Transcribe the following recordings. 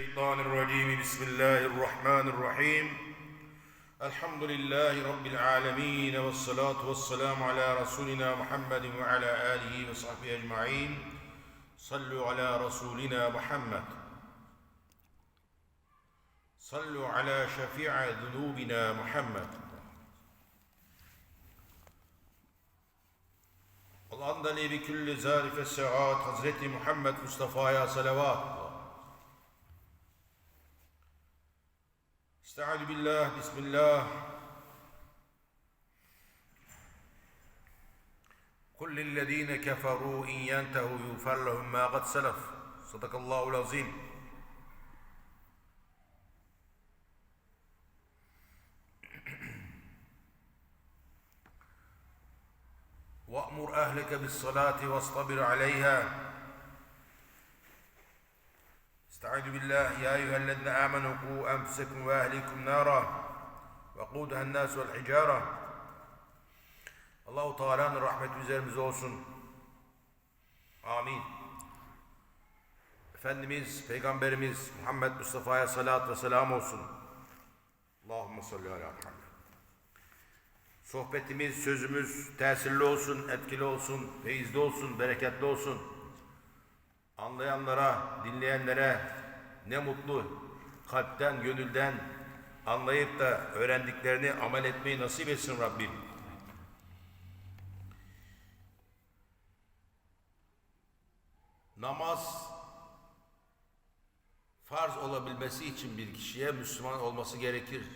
الشيطان الرجيم. بسم الله الرحمن الرحيم. الحمد لله رب العالمين والصلاة والسلام على رسولنا محمد وعلى آله وصحبه أجمعين. صلوا على رسولنا محمد. صلوا على شفيع ذنوبنا محمد. Allah'ın da nebi külli zarife Hazreti Muhammed Mustafa'ya salavat. Estaizu billah, bismillah. قل للذين كفروا إن ينتهوا يغفر لهم ما قد سلف. صدق الله العظيم. وأمر أهلك بالصلاة واصطبر عليها. استعيذ بالله يا أيها الذين آمنوا قوا أنفسكم وأهليكم نارا وقودها الناس والحجارة Allahu Teala'nın rahmeti üzerimize olsun. Amin. Efendimiz, Peygamberimiz Muhammed Mustafa'ya salat ve selam olsun. Allahümme salli ala Muhammed. Sohbetimiz, sözümüz tesirli olsun, etkili olsun, feyizli olsun, bereketli olsun. Anlayanlara, dinleyenlere ne mutlu kalpten, gönülden anlayıp da öğrendiklerini amel etmeyi nasip etsin Rabbim. Namaz farz olabilmesi için bir kişiye Müslüman olması gerekir.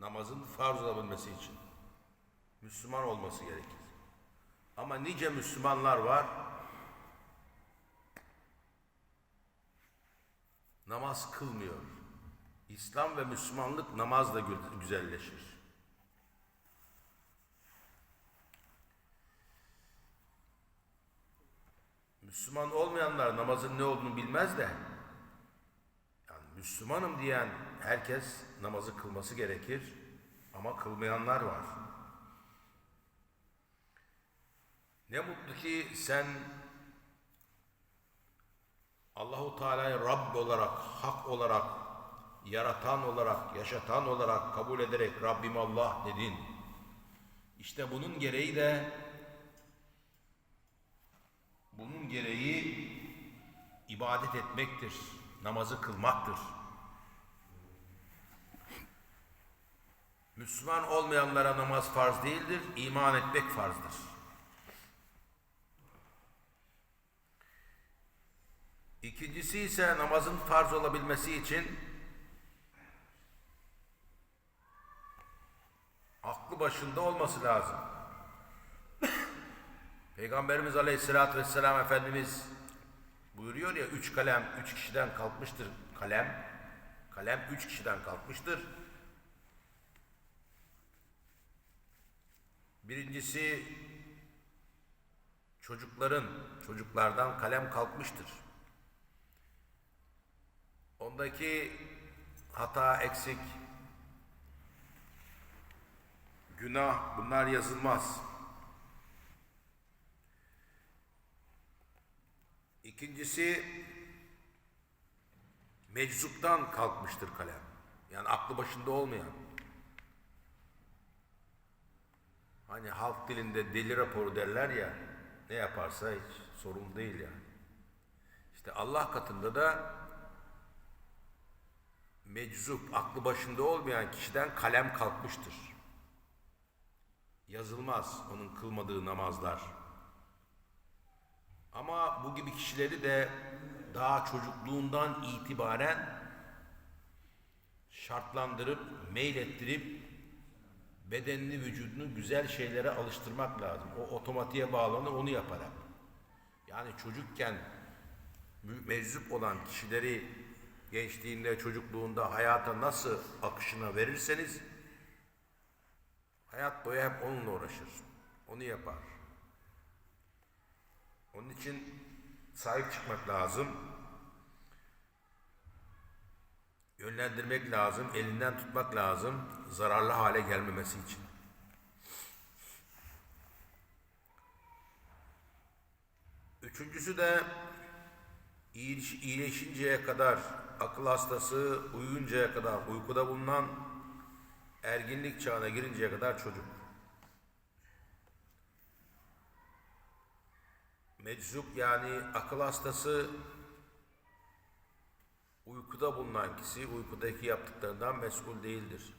Namazın farz olabilmesi için Müslüman olması gerekir. Ama nice Müslümanlar var namaz kılmıyor. İslam ve Müslümanlık namazla gü- güzelleşir. Müslüman olmayanlar namazın ne olduğunu bilmez de yani Müslümanım diyen herkes namazı kılması gerekir ama kılmayanlar var. Ne mutlu ki sen Allahu Teala'yı Rabb olarak, hak olarak, yaratan olarak, yaşatan olarak kabul ederek Rabbim Allah dedin. İşte bunun gereği de bunun gereği ibadet etmektir, namazı kılmaktır. Müslüman olmayanlara namaz farz değildir, iman etmek farzdır. İkincisi ise namazın farz olabilmesi için aklı başında olması lazım. Peygamberimiz Aleyhisselatü Vesselam Efendimiz buyuruyor ya üç kalem üç kişiden kalkmıştır kalem. Kalem üç kişiden kalkmıştır. Birincisi çocukların çocuklardan kalem kalkmıştır. Ondaki hata, eksik, günah bunlar yazılmaz. İkincisi meczuptan kalkmıştır kalem. Yani aklı başında olmayan. Hani halk dilinde deli raporu derler ya ne yaparsa hiç sorun değil yani. İşte Allah katında da meczup, aklı başında olmayan kişiden kalem kalkmıştır. Yazılmaz onun kılmadığı namazlar. Ama bu gibi kişileri de daha çocukluğundan itibaren şartlandırıp, meylettirip bedenini, vücudunu güzel şeylere alıştırmak lazım. O otomatiğe bağlanır, onu yaparak. Yani çocukken meczup olan kişileri gençliğinde, çocukluğunda hayata nasıl akışına verirseniz hayat boyu hep onunla uğraşır. Onu yapar. Onun için sahip çıkmak lazım. Yönlendirmek lazım, elinden tutmak lazım zararlı hale gelmemesi için. Üçüncüsü de iyileşinceye kadar akıl hastası, uyuyuncaya kadar uykuda bulunan, erginlik çağına girinceye kadar çocuk. Meczup yani akıl hastası uykuda bulunan kişi uykudaki yaptıklarından mesul değildir.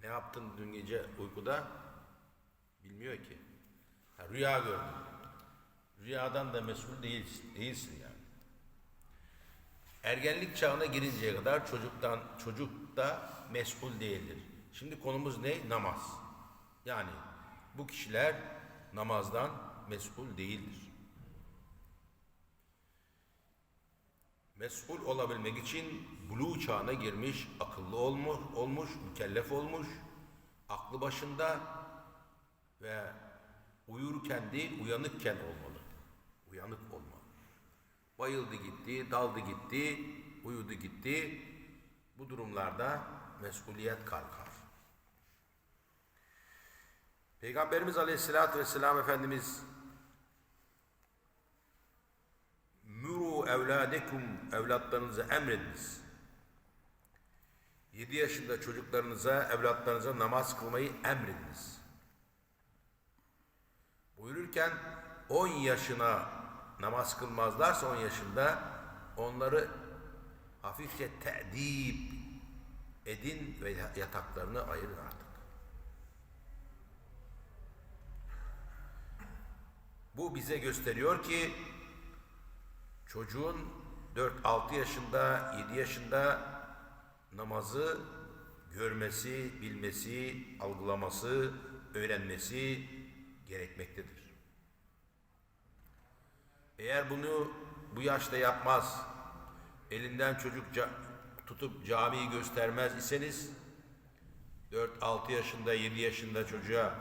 Ne yaptın dün gece uykuda? Bilmiyor ki. Ha, rüya gördün. Rüyadan da mesul değilsin, değilsin yani. Ergenlik çağına girinceye kadar çocuktan çocuk da mesul değildir. Şimdi konumuz ne? Namaz. Yani bu kişiler namazdan mesul değildir. Mesul olabilmek için buluğ çağına girmiş, akıllı olmuş, olmuş, mükellef olmuş, aklı başında ve uyurken değil, uyanıkken olmalı. Uyanık olmalı. Bayıldı gitti, daldı gitti, uyudu gitti. Bu durumlarda mesuliyet kalkar. Peygamberimiz Aleyhisselatü Vesselam Efendimiz Muru evladekum evlatlarınızı emrediniz. 7 yaşında çocuklarınıza, evlatlarınıza namaz kılmayı emrediniz. Buyururken 10 yaşına namaz kılmazlarsa 10 yaşında onları hafifçe te'dip edin ve yataklarını ayırın artık. Bu bize gösteriyor ki çocuğun 4-6 yaşında, 7 yaşında namazı görmesi, bilmesi, algılaması, öğrenmesi gerekmektedir. Eğer bunu bu yaşta yapmaz, elinden çocuk ca- tutup camiyi göstermez iseniz 4-6 yaşında, 7 yaşında çocuğa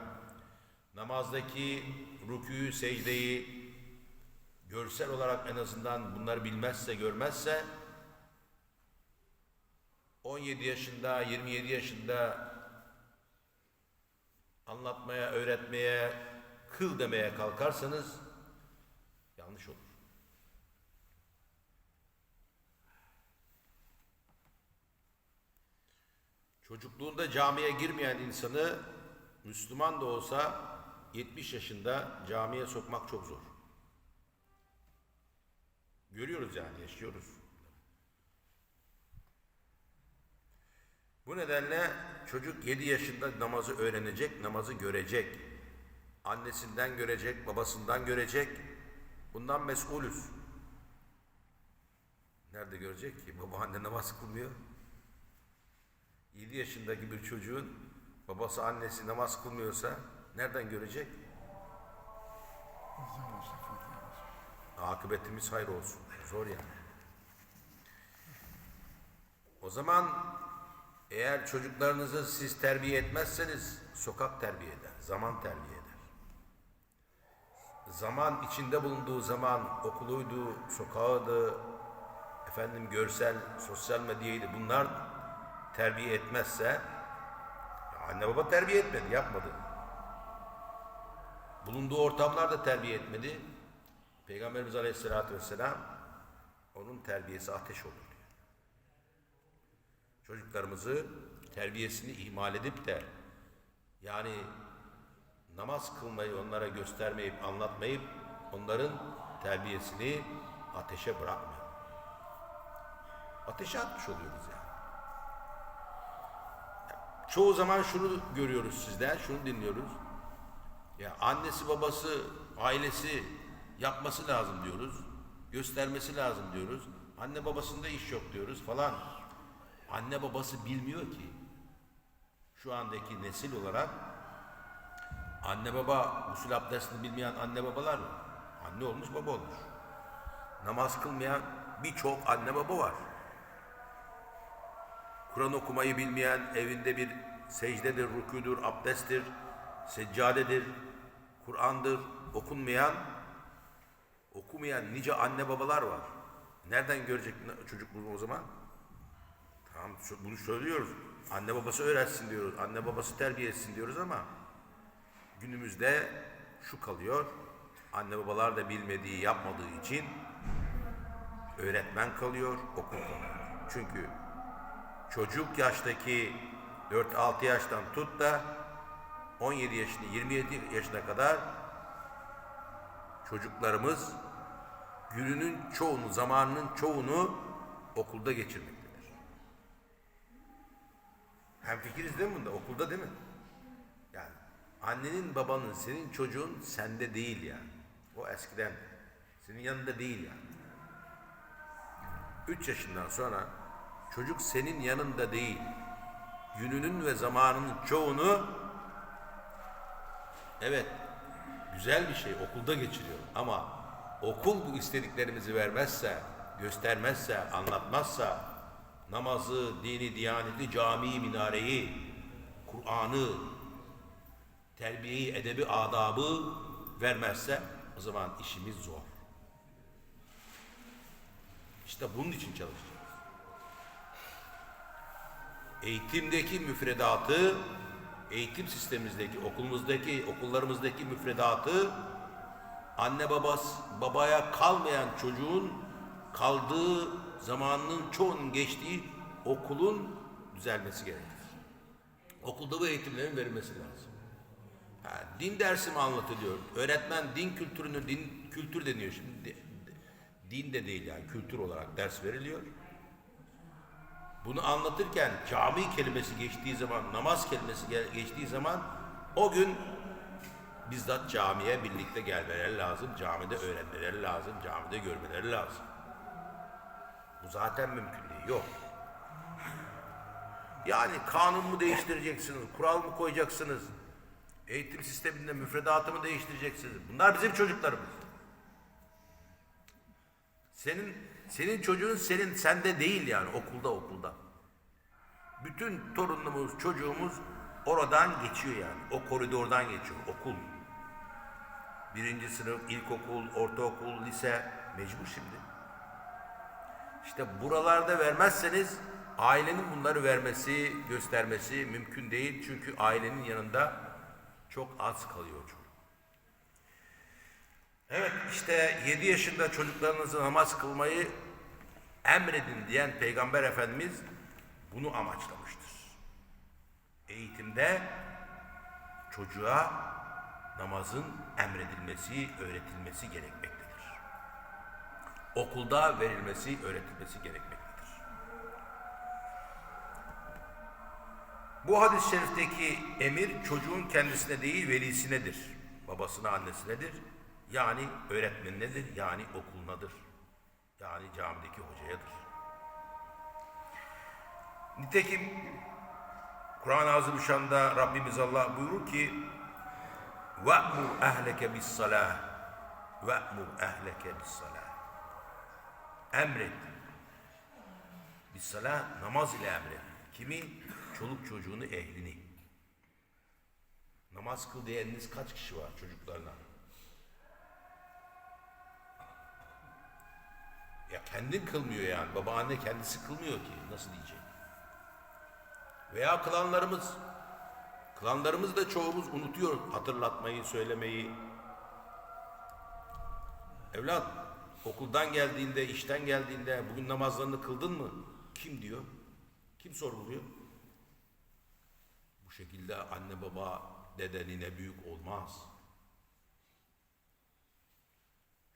namazdaki rükûyu, secdeyi görsel olarak en azından bunları bilmezse, görmezse 17 yaşında, 27 yaşında anlatmaya, öğretmeye, kıl demeye kalkarsanız yanlış olur. Çocukluğunda camiye girmeyen insanı Müslüman da olsa 70 yaşında camiye sokmak çok zor. Görüyoruz yani, yaşıyoruz. Bu nedenle çocuk 7 yaşında namazı öğrenecek, namazı görecek. Annesinden görecek, babasından görecek. Bundan mesulüz. Nerede görecek ki? Baba anne namaz kılmıyor. 7 yaşındaki bir çocuğun babası annesi namaz kılmıyorsa nereden görecek? Akıbetimiz hayır olsun. Zor yani. O zaman eğer çocuklarınızı siz terbiye etmezseniz sokak terbiye eder, zaman terbiye eder. Zaman içinde bulunduğu zaman okuluydu, sokağıydı, efendim görsel, sosyal medyaydı bunlar terbiye etmezse anne baba terbiye etmedi, yapmadı. Bulunduğu ortamlarda terbiye etmedi. Peygamberimiz Aleyhisselatü Vesselam onun terbiyesi ateş olur diyor. Çocuklarımızı terbiyesini ihmal edip de yani namaz kılmayı onlara göstermeyip anlatmayıp onların terbiyesini ateşe bırakmayalım. Ateşe atmış oluyoruz yani. Çoğu zaman şunu görüyoruz sizden, şunu dinliyoruz. Ya annesi babası, ailesi yapması lazım diyoruz. Göstermesi lazım diyoruz. Anne babasında iş yok diyoruz falan. Anne babası bilmiyor ki. Şu andaki nesil olarak anne baba usul abdestini bilmeyen anne babalar var. Anne olmuş baba olmuş. Namaz kılmayan birçok anne baba var. Kur'an okumayı bilmeyen evinde bir secdedir, rüküdür, abdesttir, seccadedir, Kur'an'dır, okunmayan, okumayan nice anne babalar var. Nereden görecek çocuk bunu o zaman? Tamam bunu söylüyoruz. Anne babası öğretsin diyoruz. Anne babası terbiye etsin diyoruz ama günümüzde şu kalıyor. Anne babalar da bilmediği, yapmadığı için öğretmen kalıyor, okul kalıyor. Çünkü çocuk yaştaki 4-6 yaştan tut da 17 yaşını 27 yaşına kadar çocuklarımız gününün çoğunu, zamanının çoğunu okulda geçirmektedir. Hem fikiriz değil mi bunda? Okulda değil mi? Yani annenin babanın senin çocuğun sende değil yani. O eskiden senin yanında değil yani. 3 yaşından sonra çocuk senin yanında değil. Gününün ve zamanının çoğunu evet güzel bir şey okulda geçiriyor ama okul bu istediklerimizi vermezse, göstermezse, anlatmazsa namazı, dini, diyaneti, camiyi, minareyi, Kur'an'ı, terbiyeyi, edebi, adabı vermezse o zaman işimiz zor. İşte bunun için çalışacağız. Eğitimdeki müfredatı, eğitim sistemimizdeki, okulumuzdaki, okullarımızdaki müfredatı anne babası, babaya kalmayan çocuğun kaldığı zamanının çoğunun geçtiği okulun düzelmesi gerekir. Okulda bu eğitimlerin verilmesi lazım. Ha, din dersi mi anlatılıyor? Öğretmen din kültürünü, din kültür deniyor şimdi. Din de değil yani kültür olarak ders veriliyor. Bunu anlatırken cami kelimesi geçtiği zaman, namaz kelimesi geçtiği zaman o gün bizzat camiye birlikte gelmeleri lazım. Camide öğrenmeleri lazım. Camide görmeleri lazım. Bu zaten mümkün değil. Yok. Yani kanun mu değiştireceksiniz, kural mı koyacaksınız? Eğitim sisteminde müfredatı mı değiştireceksiniz? Bunlar bizim çocuklarımız. Senin senin çocuğun senin sende değil yani okulda okulda. Bütün torunumuz, çocuğumuz oradan geçiyor yani. O koridordan geçiyor. Okul. Birinci sınıf, ilkokul, ortaokul, lise mecbur şimdi. İşte buralarda vermezseniz ailenin bunları vermesi, göstermesi mümkün değil. Çünkü ailenin yanında çok az kalıyor çocuk. Evet işte 7 yaşında çocuklarınızı namaz kılmayı emredin diyen Peygamber Efendimiz bunu amaçlamıştır. Eğitimde çocuğa namazın emredilmesi, öğretilmesi gerekmektedir. Okulda verilmesi, öğretilmesi gerekmektedir. Bu hadis-i şerifteki emir çocuğun kendisine değil velisinedir. Babasına, annesinedir. Yani öğretmeninedir, yani okulunadır. Yani camideki hocayadır. Nitekim Kur'an-ı Azimüşşan'da Rabbimiz Allah buyurur ki وَأْمُرْ اَهْلَكَ بِالصَّلَاةِ وَأْمُرْ اَهْلَكَ بِالصَّلَاةِ Emret. Bissalah namaz ile emret. Kimi? Çoluk çocuğunu, ehlini. Namaz kıl diyeniniz kaç kişi var çocuklarına? Kendin kılmıyor yani. Babaanne kendisi kılmıyor ki. Nasıl diyecek? Veya kılanlarımız. Kılanlarımız da çoğumuz unutuyor hatırlatmayı, söylemeyi. Evlat, okuldan geldiğinde, işten geldiğinde bugün namazlarını kıldın mı? Kim diyor? Kim sorguluyor? Bu şekilde anne baba, dede, nine büyük olmaz.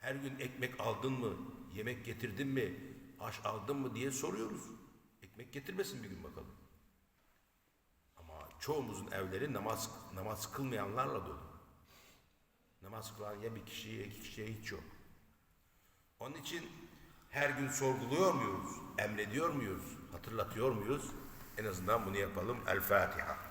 Her gün ekmek aldın mı, yemek getirdin mi, aş aldın mı diye soruyoruz. Ekmek getirmesin bir gün bakalım. Ama çoğumuzun evleri namaz namaz kılmayanlarla dolu. Namaz kılan ya bir kişiye, iki kişiye hiç yok. Onun için her gün sorguluyor muyuz, emrediyor muyuz, hatırlatıyor muyuz? En azından bunu yapalım. El Fatiha.